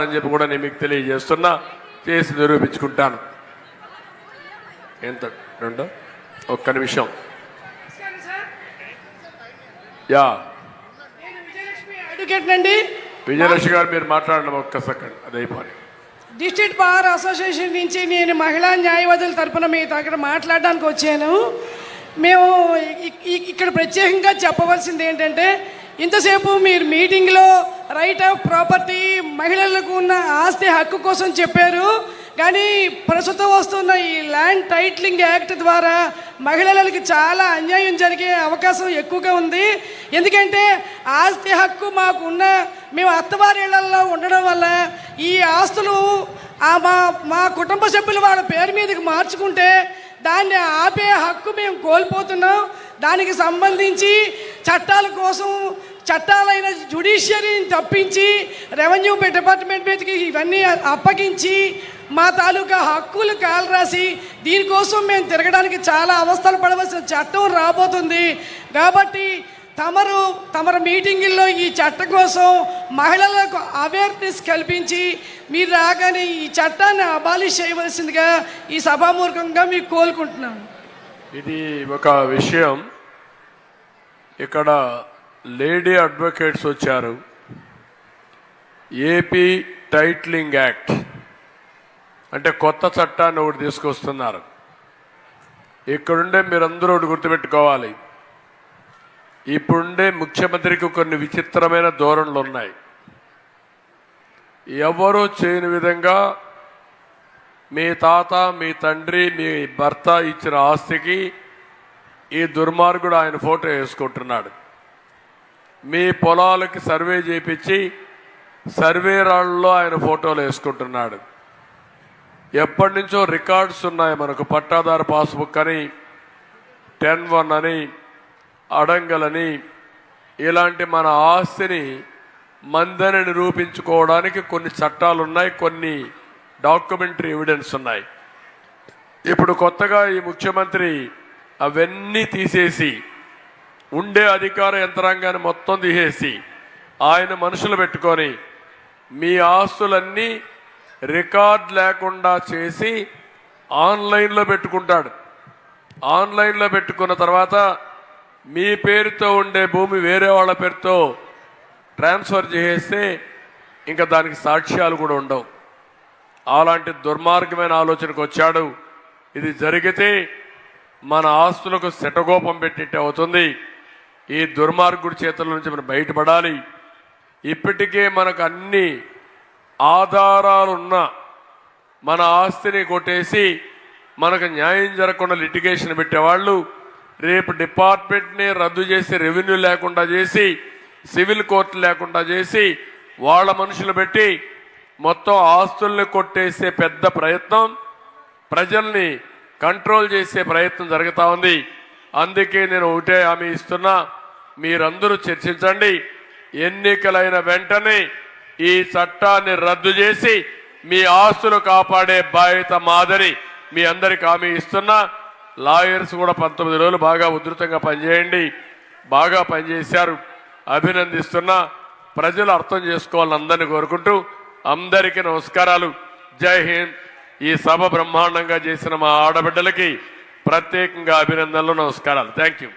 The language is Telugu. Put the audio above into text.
అని చెప్పి కూడా నేను మీకు తెలియజేస్తున్నా. చేసి నిరూపించుకుంటాను. ఎంత రెండో? ఒక్క నిమిషం. యా. నేను విజయలక్ష్మి గారు మీరు మాట్లాడండి ఒక్క సెకండ్. అదే పని డిస్ట్రిక్ట్ బార్ అసోసియేషన్ నుంచి నేను మహిళా న్యాయవాదుల తరపున మీ దగ్గర మాట్లాడడానికి వచ్చాను. మేము ఇక్కడ ప్రత్యేకంగా చెప్పవలసింది ఏంటంటే ఇంతసేపు మీరు మీటింగ్లో రైట్ ఆఫ్ ప్రాపర్టీ మహిళలకు ఉన్న ఆస్తి హక్కు కోసం చెప్పారు. కానీ ప్రస్తుతం వస్తున్న ఈ ల్యాండ్ టైట్లింగ్ యాక్ట్ ద్వారా మహిళలకి చాలా అన్యాయం జరిగే అవకాశం ఎక్కువగా ఉంది. ఎందుకంటే ఆస్తి హక్కు మాకు ఉన్న మేము అత్తవారిళ్ళలో ఉండడం వల్ల ఈ ఆస్తులు మా మా కుటుంబ సభ్యులు వాళ్ళ పేరు మీదకి మార్చుకుంటే దాన్ని ఆపే హక్కు మేము కోల్పోతున్నాం. దానికి సంబంధించి చట్టాల కోసం చట్టాలైన జుడిషియరీని తప్పించి రెవెన్యూ డిపార్ట్మెంట్ మీదకి ఇవన్నీ అప్పగించి మా తాలూకా హక్కులు కాలరాసి దీనికోసం మేము తిరగడానికి చాలా అవస్థలు పడవలసిన చట్టం రాబోతుంది. కాబట్టి తమరు తమరు మీటింగుల్లో ఈ చట్టం కోసం మహిళలకు అవేర్నెస్ కల్పించి మీరు రాగానే ఈ చట్టాన్ని అబాలిష్ చేయవలసిందిగా ఈ సభామూర్ఖంగా మీకు కోలుకుంటున్నాను ఇది ఒక విషయం. ఇక్కడ లేడీ అడ్వకేట్స్ వచ్చారు. AP titling act. అంటే కొత్త చట్టాన్ని ఒకటి తీసుకొస్తున్నారు. ఇక్కడుండే మీరందరూ ఒకటి గుర్తుపెట్టుకోవాలి. ఇప్పుడుండే ముఖ్యమంత్రికి కొన్ని విచిత్రమైన ధోరణులు ఉన్నాయి ఎవరూ చేయని విధంగా మీ తాత మీ తండ్రి మీ భర్త ఇచ్చిన ఆస్తికి ఈ దుర్మార్గుడు ఆయన ఫోటో వేసుకుంటున్నాడు. మీ పొలాలకి సర్వే చేపించి సర్వే రాళ్ళలో ఆయన ఫోటోలు వేసుకుంటున్నాడు. ఎప్పటి నుంచో రికార్డ్స్ ఉన్నాయి మనకు. పట్టాదారు పాస్బుక్ అని టెన్ వన్ అని అడంగలని ఇలాంటి మన ఆస్తిని మందని నిరూపించుకోవడానికి కొన్ని చట్టాలు ఉన్నాయి కొన్ని డాక్యుమెంటరీ ఎవిడెన్స్ ఉన్నాయి. ఇప్పుడు కొత్తగా ఈ ముఖ్యమంత్రి అవన్నీ తీసేసి ఉండే అధికార యంత్రాంగాన్ని మొత్తం తీసేసి ఆయన మనుషులు పెట్టుకొని మీ ఆస్తులన్నీ రికార్డ్ లేకుండా చేసి ఆన్లైన్లో పెట్టుకుంటాడు. ఆన్లైన్లో పెట్టుకున్న తర్వాత మీ పేరుతో ఉండే భూమి వేరే వాళ్ళ పేరుతో ట్రాన్స్ఫర్ చేసేస్తే ఇంకా దానికి సాక్ష్యాలు కూడా ఉండవు. అలాంటి దుర్మార్గమైన ఆలోచనకు వచ్చాడు. ఇది జరిగితే మన ఆస్తులకు శటగోపం పెట్టిట్టే అవుతుంది. ఈ దుర్మార్గుడి చేతుల నుంచి మనం బయటపడాలి. ఇప్పటికే మనకు అన్ని ఆధారాలున్న మన ఆస్తిని కొట్టేసి మనకు న్యాయం జరగకుండా లిటిగేషన్ పెట్టేవాళ్ళు రేపు డిపార్ట్మెంట్ని రద్దు చేసి రెవెన్యూ లేకుండా చేసి సివిల్ కోర్టు లేకుండా చేసి వాళ్ళ మనుషులు పెట్టి మొత్తం ఆస్తుల్ని కొట్టేసే పెద్ద ప్రయత్నం ప్రజల్ని కంట్రోల్ చేసే ప్రయత్నం జరుగుతూ ఉంది. అందుకే నేను ఒకటే హామీ ఇస్తున్నా. మీరందరూ చర్చించండి. ఎన్నికలైన వెంటనే ఈ చట్టాన్ని రద్దు చేసి మీ ఆస్తులు కాపాడే బాధ్యత మాదని మీ అందరికి హామీ ఇస్తున్నా. లాయర్స్ కూడా పంతొమ్మిది రోజులు బాగా ఉధృతంగా పనిచేయండి. బాగా పనిచేశారు. అభినందిస్తున్నా. ప్రజలు అర్థం చేసుకోవాలని అందరినీ కోరుకుంటూ అందరికీ నమస్కారాలు. జై హింద్. ఈ సభ బ్రహ్మాండంగా చేసిన మా ఆడబిడ్డలకి ప్రత్యేకంగా అభినందనలు నమస్కారాలు. Thank you